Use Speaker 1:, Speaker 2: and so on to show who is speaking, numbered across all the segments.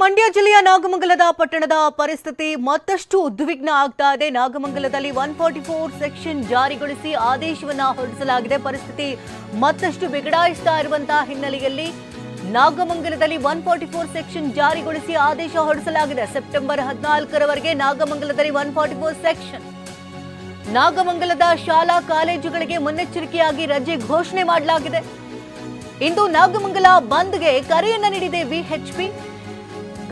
Speaker 1: ಮಂಡ್ಯ ಜಿಲ್ಲೆಯ ನಾಗಮಂಗಲದ ಪಟ್ಟಣದ ಪರಿಸ್ಥಿತಿ ಮತ್ತಷ್ಟು ಉದ್ವಿಗ್ನ ಆಗ್ತಾ ಇದೆ. ನಾಗಮಂಗಲದಲ್ಲಿ ಒನ್ ಫಾರ್ಟಿ ಫೋರ್ ಸೆಕ್ಷನ್ ಜಾರಿಗೊಳಿಸಿ ಆದೇಶವನ್ನ ಹೊರಡಿಸಲಾಗಿದೆ. ಪರಿಸ್ಥಿತಿ ಮತ್ತಷ್ಟು ಬಿಗಡಾಯಿಸ್ತಾ ಇರುವಂತಹ ಹಿನ್ನೆಲೆಯಲ್ಲಿ ನಾಗಮಂಗಲದಲ್ಲಿ ಒನ್ ಫಾರ್ಟಿ ಫೋರ್ ಸೆಕ್ಷನ್ ಜಾರಿಗೊಳಿಸಿ ಆದೇಶ ಹೊರಡಿಸಲಾಗಿದೆ. ಸೆಪ್ಟೆಂಬರ್ ಹದಿನಾಲ್ಕರವರೆಗೆ ನಾಗಮಂಗಲದಲ್ಲಿ ಒನ್ ಫಾರ್ಟಿ ಫೋರ್ ಸೆಕ್ಷನ್ ನಾಗಮಂಗಲದ ಶಾಲಾ ಕಾಲೇಜುಗಳಿಗೆ ಮುನ್ನೆಚ್ಚರಿಕೆಯಾಗಿ ರಜೆ ಘೋಷಣೆ ಮಾಡಲಾಗಿದೆ. ಇಂದು ನಾಗಮಂಗಲ ಬಂದ್ಗೆ ಕರೆಯನ್ನ ನೀಡಿದೆ ವಿಎಚ್ಪಿ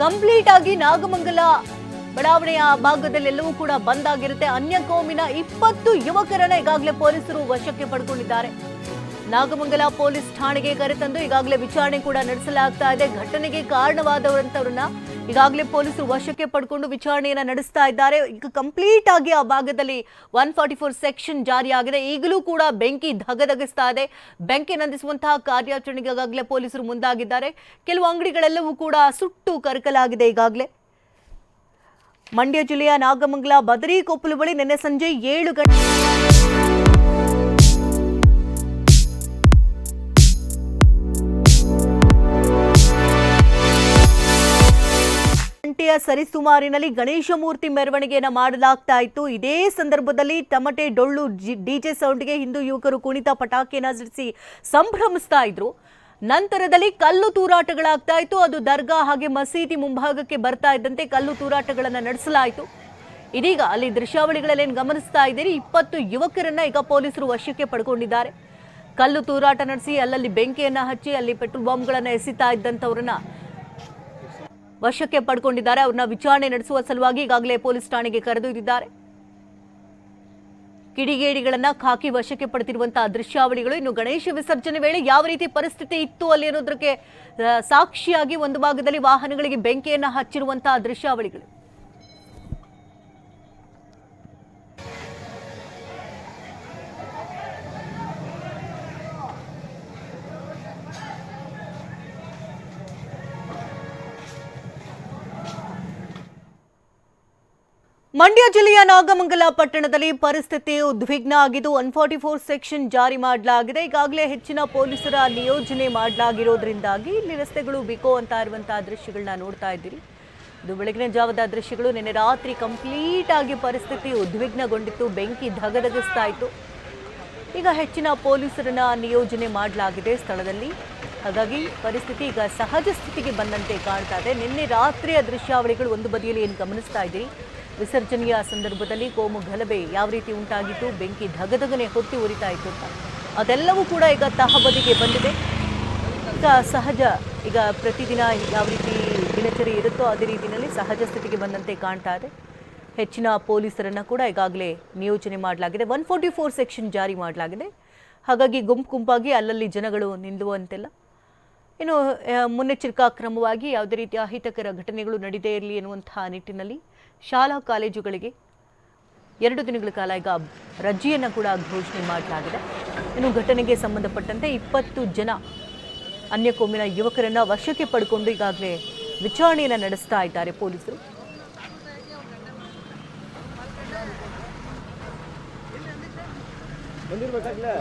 Speaker 1: ಕಂಪ್ಲೀಟ್ ಆಗಿ ನಾಗಮಂಗಲ ಬಡಾವಣೆಯ ಭಾಗದಲ್ಲೆಲ್ಲವೂ ಕೂಡ ಬಂದ್ ಆಗಿರುತ್ತೆ. ಅನ್ಯ ಕೋಮಿನ ಇಪ್ಪತ್ತು ಯುವಕರನ್ನ ಈಗಾಗಲೇ ಪೊಲೀಸರು ವಶಕ್ಕೆ ಪಡ್ಕೊಂಡಿದ್ದಾರೆ. ನಾಗಮಂಗಲ ಪೊಲೀಸ್ ಠಾಣೆಗೆ ಕರೆತಂದು ಈಗಾಗಲೇ ವಿಚಾರಣೆ ಕೂಡ ನಡೆಸಲಾಗ್ತಾ ಇದೆ. ಘಟನೆಗೆ ಕಾರಣವಾದವರಂತವ್ರನ್ನ ಈಗಾಗಲೇ ಪೊಲೀಸರು ವಶಕ್ಕೆ ಪಡ್ಕೊಂಡು ವಿಚಾರಣೆಯನ್ನು ನಡೆಸ್ತಾ ಇದ್ದಾರೆ. ಈಗ ಕಂಪ್ಲೀಟ್ ಆಗಿ ಆ ಭಾಗದಲ್ಲಿ ಒನ್ ಫಾರ್ಟಿ ಫೋರ್ ಸೆಕ್ಷನ್ ಜಾರಿಯಾಗಿದೆ. ಈಗಲೂ ಕೂಡ ಬೆಂಕಿ ಧಗಧಗಿಸ್ತಾ ಇದೆ. ಬೆಂಕಿ ನಂದಿಸುವಂತಹ ಕಾರ್ಯಾಚರಣೆಗೆ ಈಗಾಗಲೇ ಪೊಲೀಸರು ಮುಂದಾಗಿದ್ದಾರೆ. ಕೆಲವು ಅಂಗಡಿಗಳೆಲ್ಲವೂ ಕೂಡ ಸುಟ್ಟು ಕರಕಲಾಗಿದೆ ಈಗಾಗಲೇ. ಮಂಡ್ಯ ಜಿಲ್ಲೆಯ ನಾಗಮಂಗಲ, ಬದರಿ ಕೊಪ್ಪಲು ಬಳಿ ನಿನ್ನೆ ಸಂಜೆ ಏಳು ಗಂಟೆ ಗಂಟೆಯ ಸರಿಸುಮಾರಿನಲ್ಲಿ ಗಣೇಶ ಮೂರ್ತಿ ಮೆರವಣಿಗೆಯನ್ನು ಮಾಡಲಾಗ್ತಾ ಇತ್ತು. ಇದೇ ಸಂದರ್ಭದಲ್ಲಿ ತಮಟೆ ಡೊಳ್ಳು ಡಿಜೆ ಸೌಂಡ್ಗೆ ಹಿಂದೂ ಯುವಕರು ಕುಣಿತ ಪಟಾಕಿಯನ್ನ ಸಿಡಿಸಿ ಸಂಭ್ರಮಿಸ್ತಾ ಇದ್ರು. ನಂತರದಲ್ಲಿ ಕಲ್ಲು ತೂರಾಟಗಳಾಗ್ತಾ ಇತ್ತು. ಅದು ದರ್ಗಾ ಹಾಗೆ ಮಸೀದಿ ಮುಂಭಾಗಕ್ಕೆ ಬರ್ತಾ ಇದ್ದಂತೆ ಕಲ್ಲು ತೂರಾಟಗಳನ್ನು ನಡೆಸಲಾಯಿತು. ಇದೀಗ ಅಲ್ಲಿ ದೃಶ್ಯಾವಳಿಗಳಲ್ಲಿ ಏನು ಗಮನಿಸ್ತಾ ಇದ್ದೀರಿ? ಇಪ್ಪತ್ತು ಯುವಕರನ್ನ ಈಗ ಪೊಲೀಸರು ವಶಕ್ಕೆ ಪಡ್ಕೊಂಡಿದ್ದಾರೆ. ಕಲ್ಲು ತೂರಾಟ ನಡೆಸಿ, ಅಲ್ಲಲ್ಲಿ ಬೆಂಕಿಯನ್ನು ಹಚ್ಚಿ, ಅಲ್ಲಿ ಪೆಟ್ರೋಲ್ ಬಾಂಬ್ಗಳನ್ನ ಎಸಿತಾ ಇದ್ದಂಥವ್ರನ್ನ ವಶಕ್ಕೆ ಪಡ್ಕೊಂಡಿದ್ದಾರೆ. ಅವ್ರನ್ನ ವಿಚಾರಣೆ ನಡೆಸುವ ಸಲುವಾಗಿ ಈಗಾಗಲೇ ಪೊಲೀಸ್ ಠಾಣೆಗೆ ಕರೆದೊಯ್ದಿದ್ದಾರೆ ಕಿಡಿಗೇಡಿಗಳನ್ನ ಖಾಕಿ ವಶಕ್ಕೆ ಪಡೆದಿರುವಂತಹ ದೃಶ್ಯಾವಳಿಗಳು ಇನ್ನು ಗಣೇಶ ವಿಸರ್ಜನೆ ವೇಳೆ ಯಾವ ರೀತಿ ಪರಿಸ್ಥಿತಿ ಇತ್ತು ಅಲ್ಲಿ ಅನ್ನೋದಕ್ಕೆ ಸಾಕ್ಷಿಯಾಗಿ ಒಂದು ಭಾಗದಲ್ಲಿ ವಾಹನಗಳಿಗೆ ಬೆಂಕಿಯನ್ನ ಹಚ್ಚಿರುವಂತಹ ದೃಶ್ಯಾವಳಿಗಳು. ಮಂಡ್ಯ ಜಿಲ್ಲೆಯ ನಾಗಮಂಗಲ ಪಟ್ಟಣದಲ್ಲಿ ಪರಿಸ್ಥಿತಿ ಉದ್ವಿಗ್ನ ಆಗಿದ್ದು, ಒನ್ ಫಾರ್ಟಿ ಫೋರ್ ಸೆಕ್ಷನ್ ಜಾರಿ ಮಾಡಲಾಗಿದೆ. ಈಗಾಗಲೇ ಹೆಚ್ಚಿನ ಪೊಲೀಸರ ನಿಯೋಜನೆ ಮಾಡಲಾಗಿರೋದ್ರಿಂದಾಗಿ ಇಲ್ಲಿ ರಸ್ತೆಗಳು ಬಿಕೋ ಅಂತ ಇರುವಂತಹ ದೃಶ್ಯಗಳನ್ನ ನೋಡ್ತಾ ಇದ್ದೀರಿ. ಇದು ಬೆಳಗಿನ ಜಾವದ ದೃಶ್ಯಗಳು. ನಿನ್ನೆ ರಾತ್ರಿ ಕಂಪ್ಲೀಟ್ ಆಗಿ ಪರಿಸ್ಥಿತಿ ಉದ್ವಿಗ್ನಗೊಂಡಿತ್ತು. ಬೆಂಕಿ ಧಗಧಗಿಸ್ತಾ ಇತ್ತು. ಈಗ ಹೆಚ್ಚಿನ ಪೊಲೀಸರನ್ನ ನಿಯೋಜನೆ ಮಾಡಲಾಗಿದೆ ಸ್ಥಳದಲ್ಲಿ. ಹಾಗಾಗಿ ಪರಿಸ್ಥಿತಿ ಈಗ ಸಹಜ ಸ್ಥಿತಿಗೆ ಬಂದಂತೆ ಕಾಣ್ತಾ ಇದೆ. ನಿನ್ನೆ ರಾತ್ರಿಯ ದೃಶ್ಯಾವಳಿಗಳು ಒಂದು ಬದಿಯಲ್ಲಿ ಏನು ಗಮನಿಸ್ತಾ ಇದ್ದೀರಿ? ವಿಸರ್ಜನೆಯ ಸಂದರ್ಭದಲ್ಲಿ ಕೋಮು ಗಲಭೆ ಯಾವ ರೀತಿ ಉಂಟಾಗಿತ್ತು? ಬೆಂಕಿ ಧಗಧಗನೆ ಹೊತ್ತಿ ಉರಿತಾ ಇತ್ತು ಅಂತ. ಅದೆಲ್ಲವೂ ಕೂಡ ಈಗ ತಹಬದಿಗೆ ಬಂದಿದೆ. ಈಗ ಸಹಜ, ಈಗ ಪ್ರತಿದಿನ ಯಾವ ರೀತಿ ದಿನಚರಿ ಇರುತ್ತೋ ಅದೇ ರೀತಿಯಲ್ಲಿ ಸಹಜ ಸ್ಥಿತಿಗೆ ಬಂದಂತೆ ಕಾಣ್ತಾ ಇದೆ. ಹೆಚ್ಚಿನ ಪೊಲೀಸರನ್ನು ಕೂಡ ಈಗಾಗಲೇ ನಿಯೋಜನೆ ಮಾಡಲಾಗಿದೆ. ಒನ್ ಫೋರ್ಟಿ ಫೋರ್ ಸೆಕ್ಷನ್ ಜಾರಿ ಮಾಡಲಾಗಿದೆ. ಹಾಗಾಗಿ ಗುಂಪು ಗುಂಪಾಗಿ ಅಲ್ಲಲ್ಲಿ ಜನಗಳು ನಿಲ್ಲುವಂತೆಲ್ಲ. ಇನ್ನು ಮುನ್ನೆಚ್ಚರಿಕಾ ಕ್ರಮವಾಗಿ ಯಾವುದೇ ರೀತಿಯ ಅಹಿತಕರ ಘಟನೆಗಳು ನಡೆದೇ ಇರಲಿ ಎನ್ನುವಂತಹ ನಿಟ್ಟಿನಲ್ಲಿ ಶಾಲಾ ಕಾಲೇಜುಗಳಿಗೆ ಎರಡು ದಿನಗಳ ಕಾಲ ಈಗ ರಜೆಯನ್ನು ಕೂಡ ಘೋಷಣೆ ಮಾಡಲಾಗಿದೆ. ಇನ್ನು ಘಟನೆಗೆ ಸಂಬಂಧಪಟ್ಟಂತೆ ಇಪ್ಪತ್ತು ಜನ ಅನ್ಯ ಕೋಮಿನ ಯುವಕರನ್ನ ವಶಕ್ಕೆ ಪಡ್ಕೊಂಡು ಈಗಾಗಲೇ ವಿಚಾರಣೆಯನ್ನು ನಡೆಸ್ತಾ ಇದ್ದಾರೆ ಪೊಲೀಸರು.
Speaker 2: ಬಂದಿರ್ಬೇಕಾಗ್ಲೇ